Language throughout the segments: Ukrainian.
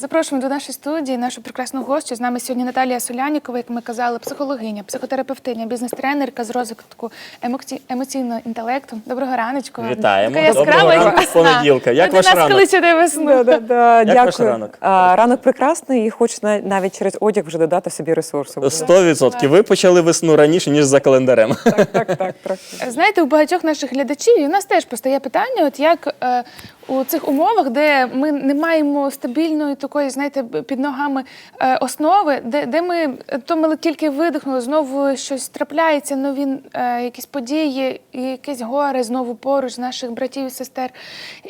Запрошуємо до нашої студії нашу прекрасну гостю. З нами сьогодні Наталія Солянікова, як ми казали, психологиня, психотерапевтиня, бізнес-тренерка з розвитку емоці... емоційного інтелекту. Доброго раночку. Вітаємо. Така яскрава Доброго ранку понеділка. Як ваш ранок? коли сюди весну. Да, да, да, Як дякую. ваш ранок? А, ранок прекрасний і хочу на- навіть через одяг вже додати собі ресурсу. Сто відсотків. Ви почали весну раніше, ніж за календарем. Так, так, так, трохи. Знаєте, у багатьох наших глядачів і у нас теж постає питання: от як е, у цих умовах, де ми не маємо стабільної такої, знаєте, під ногами е, основи, де, де ми то ми тільки видихнули, знову щось трапляється, нові е, якісь події, якесь горе знову поруч наших братів і сестер.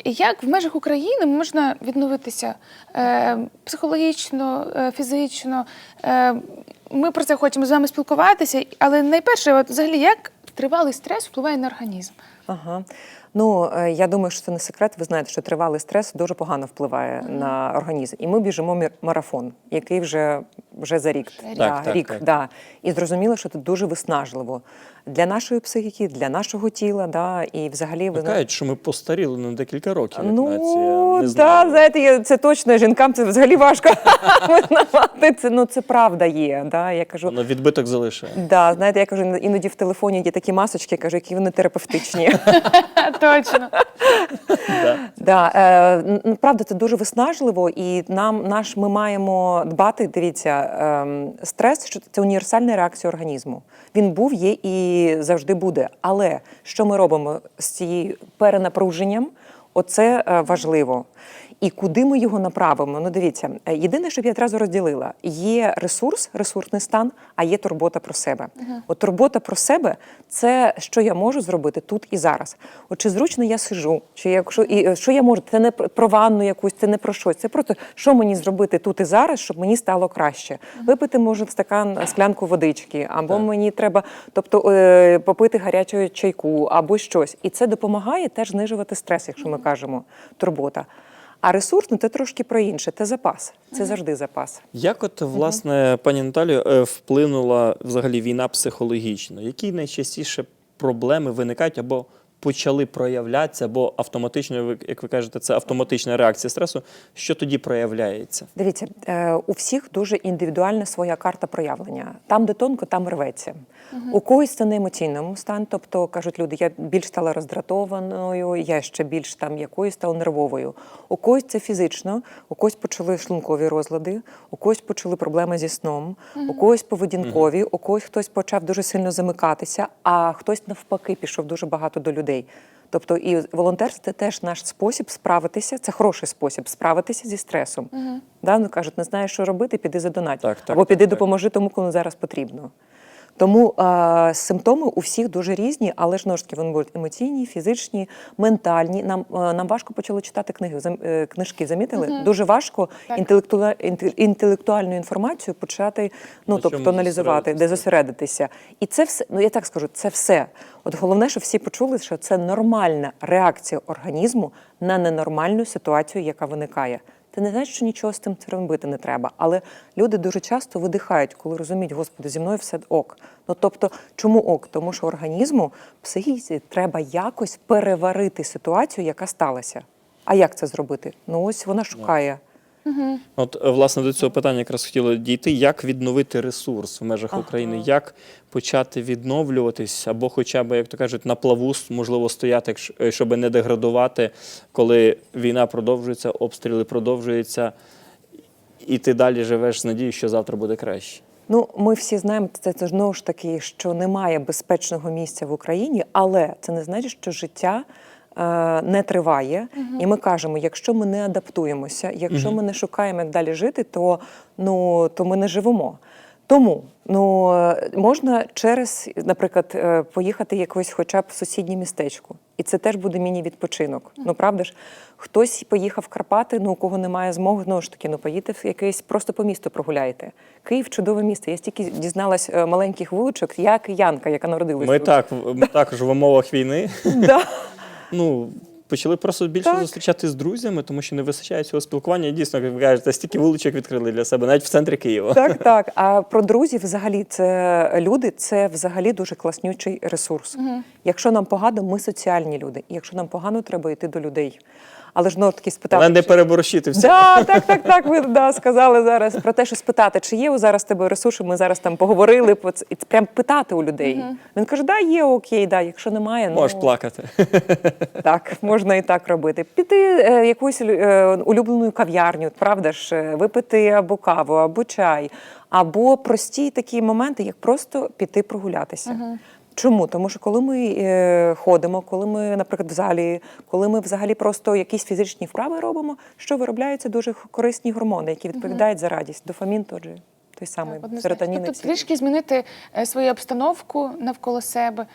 Як в межах України можна відновитися е, психологічно, фізично? Ми про це хочемо з вами спілкуватися, але найперше, от взагалі, як тривалий стрес впливає на організм? Ага. Ну, е, я думаю, що це не секрет. Ви знаєте, що тривалий стрес дуже погано впливає на організм. І ми біжимо марафон, який вже, вже за рік. рік. Да, Так, так, рік так. Да. І зрозуміло, що це дуже виснажливо для нашої психіки, для нашого тіла. Да, і взагалі ви Кажуть, що ми постаріли на декілька років. як нація. Ну, так, знаєте, є- це точно жінкам це взагалі важко визнавати. Це ну це правда є. Да, я кажу. Воно відбиток залишає. Да, знаєте, я кажу, іноді в телефоні є такі масочки, я кажу, які вони терапевтичні. Точно. Да. Да, е, правда, це дуже виснажливо, і нам наш ми маємо дбати. Дивіться, стрес що це універсальна реакція організму. Він був, є і завжди буде. Але що ми робимо з цією перенапруженням? Оце е, важливо. І куди ми його направимо? Ну, дивіться, е, єдине, щоб я одразу розділила: є ресурс, ресурсний стан, а є турбота про себе. От турбота про себе це що я можу зробити тут і зараз. От чи зручно я сижу, чи якщо і е, що я можу, це не про- ванну якусь, це не про щось. Це просто що мені зробити тут і зараз, щоб мені стало краще. Випити може стакан склянку водички, або Так. мені треба, тобто е, попити гарячого чайку, або щось. І це допомагає теж знижувати стрес, якщо ми кажемо турбота. А ресурс ну, це трошки про інше, це запас. Це завжди запас. Як от, власне, пані Наталію, е, вплинула взагалі війна психологічно? Які найчастіше проблеми виникають або почали проявлятися, або автоматично, ви- як ви кажете, це автоматична реакція стресу? Що тоді проявляється? Дивіться, е, у всіх дуже індивідуальна своя карта проявлення. Там, де тонко, там рветься. У когось це на емоційному стані, тобто кажуть люди, я більш стала роздратованою, я ще більш там якоюсь стала нервовою. У когось це фізично, у когось почали шлункові розлади, у когось почали проблеми зі сном, у когось поведінкові, у когось хтось почав дуже сильно замикатися, а хтось навпаки пішов дуже багато до людей. Тобто і волонтерство це теж наш спосіб справитися, це хороший спосіб справитися зі стресом. Да, ну кажуть, не знаєш, що робити, піди задонать. Так, так, Або піди так, так. допоможи тому, кому зараз потрібно. Тому е, симптоми у всіх дуже різні, але ж таки вони будуть емоційні, фізичні, ментальні. Нам, е, нам важко почали читати книги, зам- е, книжки. Замітили? Дуже важко Так. інтелектуа- інтелектуальну інформацію почати ну, На тобто аналізувати, де зосередитися? І це все, ну я так скажу, це все. От головне, щоб всі почули, що це нормальна реакція організму на ненормальну ситуацію, яка виникає. Це не значить, що нічого з цим робити не треба. Але люди дуже часто видихають, коли розуміють, Господи, зі мною все ок. Ну тобто, чому ок? Тому що організму, психіці треба якось переварити ситуацію, яка сталася. А як це зробити? Ну ось вона шукає. От, е, власне, до цього питання якраз хотіли дійти. Як відновити ресурс в межах Ага. України? Як почати відновлюватись, або хоча б, як то кажуть, на плаву, можливо, стояти, е, щоб не деградувати, коли війна продовжується, обстріли продовжуються, і ти далі живеш з надією, що завтра буде краще. Ну, ми всі знаємо, це, це знову ж таки, що немає безпечного місця в Україні, але це не значить, що життя не триває. І ми кажемо, якщо ми не адаптуємося, якщо ми не шукаємо, як далі жити, то, ну, то ми не живемо. Тому ну, е, можна через, наприклад, е, поїхати якось хоча б в сусіднє містечко. І це теж буде міні-відпочинок. Ну правда ж, хтось поїхав в Карпати, ну у кого немає змоги, знову ж таки, ну поїдьте в якесь просто по місту прогуляйте. Київ чудове місто. Я стільки дізналась е, маленьких вуличок, я киянка, яка народилася. Ми тут. так, ми також в умовах війни. Да. Ну, почали просто більше Так. зустрічати з друзями, тому що не вистачає цього спілкування. І дійсно, як ви кажете, стільки вуличок відкрили для себе, навіть в центрі Києва. Так, так. А про друзів взагалі це люди, це взагалі дуже класнючий ресурс. Якщо нам погано, ми соціальні люди. І якщо нам погано, треба йти до людей. Але ж ну таки спитати. Але не переборщити все. Да, так, так, так. Ви да, сказали зараз про те, що спитати, чи є у зараз тебе ресурси. Ми зараз там поговорили. І прям питати у людей. Він каже: да, є окей, да. Якщо немає, ну Можеш плакати. так, можна і так робити. Піти е, якусь е, улюблену кав'ярню, правда ж, е, випити або каву, або чай, або прості такі моменти, як просто піти прогулятися. Чому? Тому що коли ми е, ходимо, коли ми, наприклад, в залі, коли ми взагалі просто якісь фізичні вправи робимо, що виробляються дуже корисні гормони, які відповідають за радість. Дофамін той же, той самий серотонін. Тобто трішки змінити е, свою обстановку навколо себе.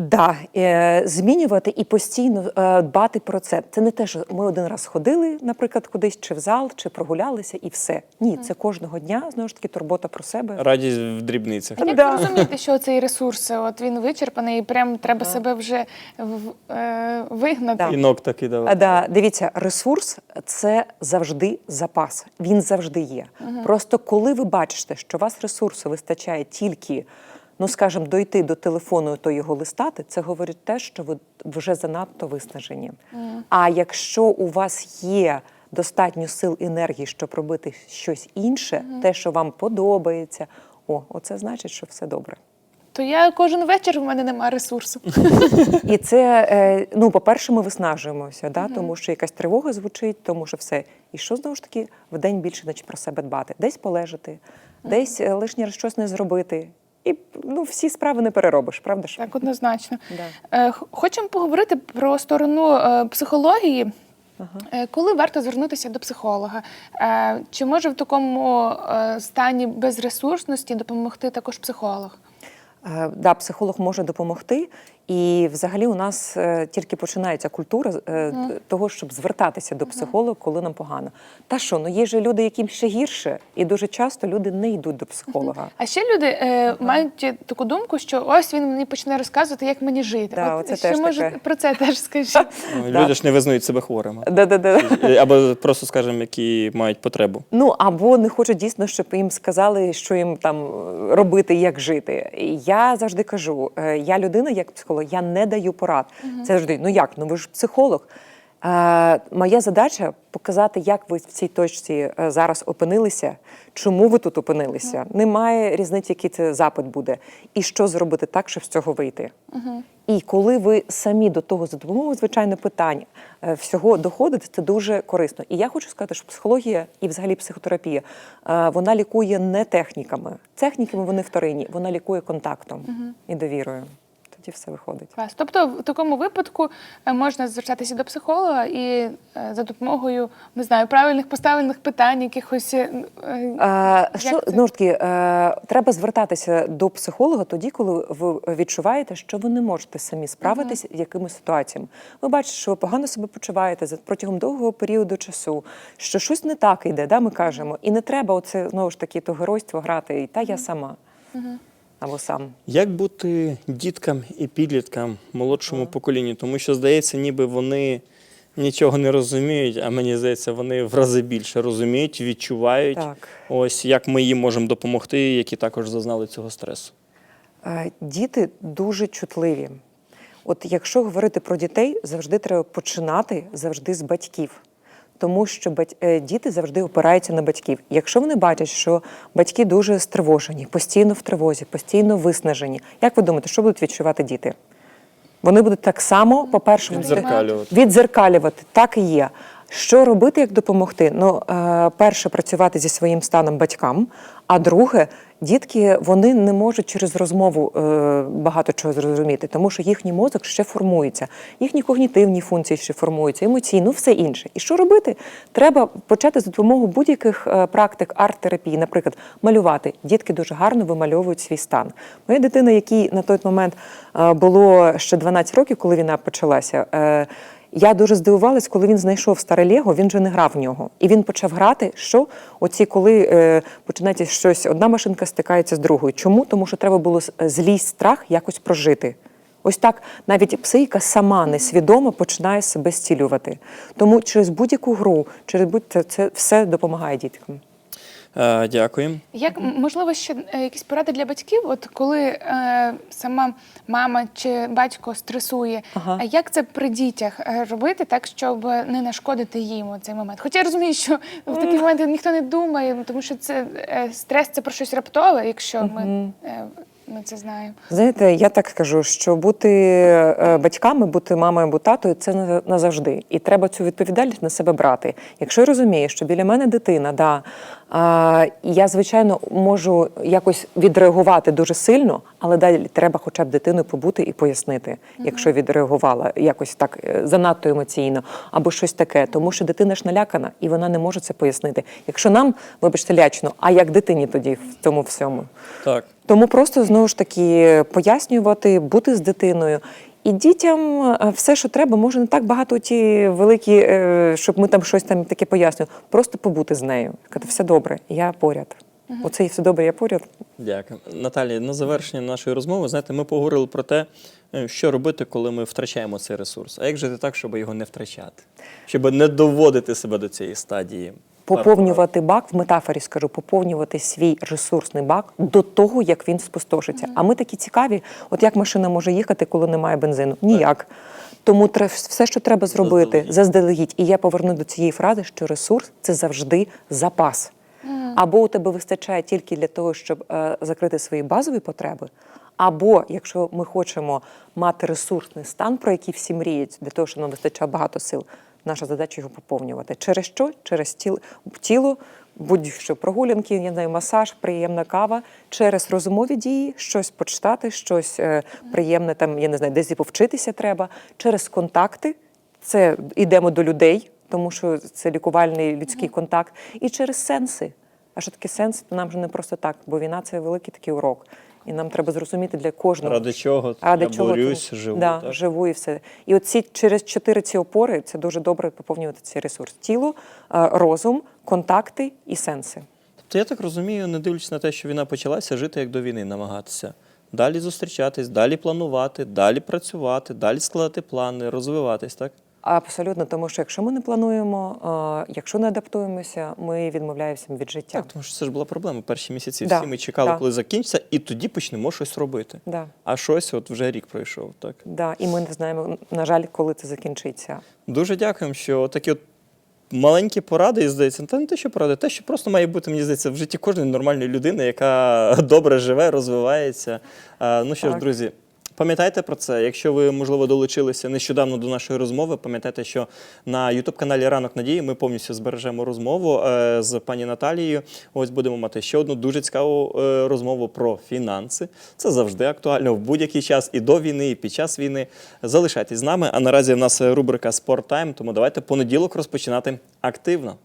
Да, е, змінювати і постійно е, дбати про це. Це не те, що ми один раз ходили, наприклад, кудись чи в зал, чи прогулялися, і все. Ні, це кожного дня знову ж таки турбота про себе. Радість в дрібницях. Як Да. розуміти, що цей ресурс, от він вичерпаний, і прям треба себе вже в- е, вигнати? Да. І ног таки давати. да, дивіться, ресурс це завжди запас. Він завжди є. Просто коли ви бачите, що у вас ресурсу вистачає тільки, ну скажімо, дойти до телефону, то його листати, це говорить те, що ви вже занадто виснажені. А якщо у вас є достатньо сил енергії, щоб робити щось інше, те, що вам подобається, о, оце значить, що все добре. То я кожен вечір в мене немає ресурсу. І це, е, ну, по-перше, ми виснажуємося, да? тому що якась тривога звучить, тому що все. І що знову ж таки в день більше наче про себе дбати? Десь полежати, десь е, лишній раз щось не зробити. І ну, всі справи не переробиш, правда ж? Так, однозначно. Да. Е, Хочемо поговорити про сторону е, психології. Ага. Коли варто звернутися до психолога? Е, Чи може в такому е, стані безресурсності допомогти також психолог? Так, Да, психолог може допомогти, і взагалі у нас е, тільки починається культура е, того, щоб звертатися до психолога, коли нам погано. Та що, ну є ж люди, яким ще гірше, і дуже часто люди не йдуть до психолога. А ще люди е, мають таку думку, що ось він мені почне розказувати, як мені жити. Да, От ще теж може таке. про це теж скажіть. Ну, Люди ж не визнають себе хворими. Да-да-да. Е, Або просто, скажімо, які мають потребу. Ну або не хочуть дійсно, щоб їм сказали, що їм там робити, як жити. Я завжди кажу: я людина, як психолог, я не даю порад. Це завжди, ну як? Ну ви ж психолог. Е, моя задача показати, як ви в цій точці е, зараз опинилися, чому ви тут опинилися. Немає різниці, який це запит буде, і що зробити так, щоб з цього вийти. І коли ви самі до того за допомогою звичайно питань е, всього доходите, це дуже корисно. І я хочу сказати, що психологія і взагалі психотерапія е, вона лікує не техніками. Техніками вони вторинні, вона лікує контактом і довірою. Тоді все виходить. Клас. Тобто, в такому випадку е, можна звертатися до психолога і е, за допомогою не знаю правильних поставлених питань, якихось е, е, що знову ж таки, треба звертатися до психолога тоді, коли ви відчуваєте, що ви не можете самі справитися з якимись ситуаціями. Ви бачите, що ви погано себе почуваєте протягом довгого періоду часу, що щось не так йде, да, ми кажемо. І не треба оце знову ж таки то геройство грати, і та я сама або сам. Як бути діткам і підліткам молодшому поколінню? Тому що здається, ніби вони нічого не розуміють, а мені здається, вони в рази більше розуміють, відчувають. Так. Ось як ми їм можемо допомогти, які також зазнали цього стресу. Е, Діти дуже чутливі. От якщо говорити про дітей, завжди треба починати завжди з батьків. Тому що е, діти завжди опираються на батьків. Якщо вони бачать, що батьки дуже стривожені, постійно в тривозі, постійно виснажені, як ви думаєте, що будуть відчувати діти? Вони будуть так само, по-перше, відзеркалювати, віддзеркалювати. Так і є. Що робити, як допомогти? Ну, е, перше, працювати зі своїм станом батькам. А друге, дітки вони не можуть через розмову е, багато чого зрозуміти, тому що їхній мозок ще формується, їхні когнітивні функції ще формуються, емоційні, ну все інше. І що робити? Треба почати за допомогою будь-яких е, практик арт-терапії, наприклад, малювати. Дітки дуже гарно вимальовують свій стан. Моя дитина, якій на той момент було ще 12 років, коли війна почалася. Е, я дуже здивувалась, коли він знайшов старе Лего, він же не грав в нього. І він почав грати, що оці, коли е, починається щось, одна машинка стикається з другою. Чому? Тому що треба було злість, страх якось прожити. Ось так навіть психіка сама несвідомо починає себе зцілювати. Тому через будь-яку гру, через будь це, це все допомагає діткам. Е, Дякую. Як можливо ще е, якісь поради для батьків? От коли е, сама мама чи батько стресує, Ага. а як це при дітях е, робити так, щоб не нашкодити їм у цей момент? Хоча я розумію, що в такі моменти ніхто не думає, тому що це е, стрес це про щось раптове, якщо ми, е, ми це знаємо. Знаєте, я так скажу, що бути батьками, бути мамою або татою це не назавжди. І треба цю відповідальність на себе брати. Якщо я розумію, що біля мене дитина, да, і я, звичайно, можу якось відреагувати дуже сильно, але далі треба хоча б дитиною побути і пояснити, якщо відреагувала якось так е, занадто емоційно, або щось таке. Тому що дитина ж налякана і вона не може це пояснити. Якщо нам, вибачте, лячно, а як дитині тоді в цьому всьому? Так. Тому просто знову ж таки пояснювати, бути з дитиною. І дітям е, все, що треба, може не так багато ті великі, е, щоб ми там щось там таке пояснювали. Просто побути з нею. Сказати, все добре, я поряд. Оце і все добре, я поряд. Дякую. Наталі, на завершення нашої розмови, знаєте, ми поговорили про те, е, що робити, коли ми втрачаємо цей ресурс. А як жити так, щоб його не втрачати? Щоб не доводити себе до цієї стадії. Поповнювати бак, в метафорі скажу, поповнювати свій ресурсний бак до того, як він спустошиться. А ми такі цікаві, от як машина може їхати, коли немає бензину? Ніяк. Тому все, що треба зробити, Заздалегідь. заздалегідь. І я поверну до цієї фрази, що ресурс це завжди запас. Або у тебе вистачає тільки для того, щоб е, закрити свої базові потреби. Або якщо ми хочемо мати ресурсний стан, про який всі мріють, для того, щоб нам вистачає багато сил, наша задача його поповнювати. Через що? Через тіло, тіло будь-що прогулянки, я знаю, масаж, приємна кава, через розумові дії, щось почитати, щось е, приємне, там я не знаю, десь і повчитися треба, через контакти. Це йдемо до людей, тому що це лікувальний людський контакт, і через сенси. А що таке сенс? Нам же не просто так, бо війна це великий такий урок. І нам треба зрозуміти для кожного. Ради чого Ради я чого борюсь, ти- живу. Да, так? живу і все. І оці через чотири ці опори це дуже добре поповнювати цей ресурс: тіло, е, розум, контакти і сенси. Тобто я так розумію, не дивлячись на те, що війна почалася, жити як до війни, намагатися. Далі зустрічатись, далі планувати, далі працювати, далі складати плани, розвиватись, так? Абсолютно, тому що якщо ми не плануємо, якщо не адаптуємося, ми відмовляємося від життя. Так, тому що це ж була проблема перші місяці. Да, Всі ми чекали, да. коли закінчиться, і тоді почнемо щось робити. Да. А щось от вже рік пройшов. Так. Да, і ми не знаємо, на жаль, коли це закінчиться. Дуже дякуємо, що такі от маленькі поради, і здається, та не те, що поради, те, що просто має бути, мені здається, в житті кожної нормальної людини, яка добре живе, розвивається. Ну що ж, друзі. Пам'ятайте про це. Якщо ви, можливо, долучилися нещодавно до нашої розмови, пам'ятайте, що на Ютуб-каналі Ранок Надії ми повністю збережемо розмову е, з пані Наталією. Ось будемо мати ще одну дуже цікаву е, розмову про фінанси. Це завжди актуально в будь-який час і до війни, і під час війни. Залишайтесь з нами. А наразі в нас рубрика Спорт Тайм, тому давайте понеділок розпочинати активно.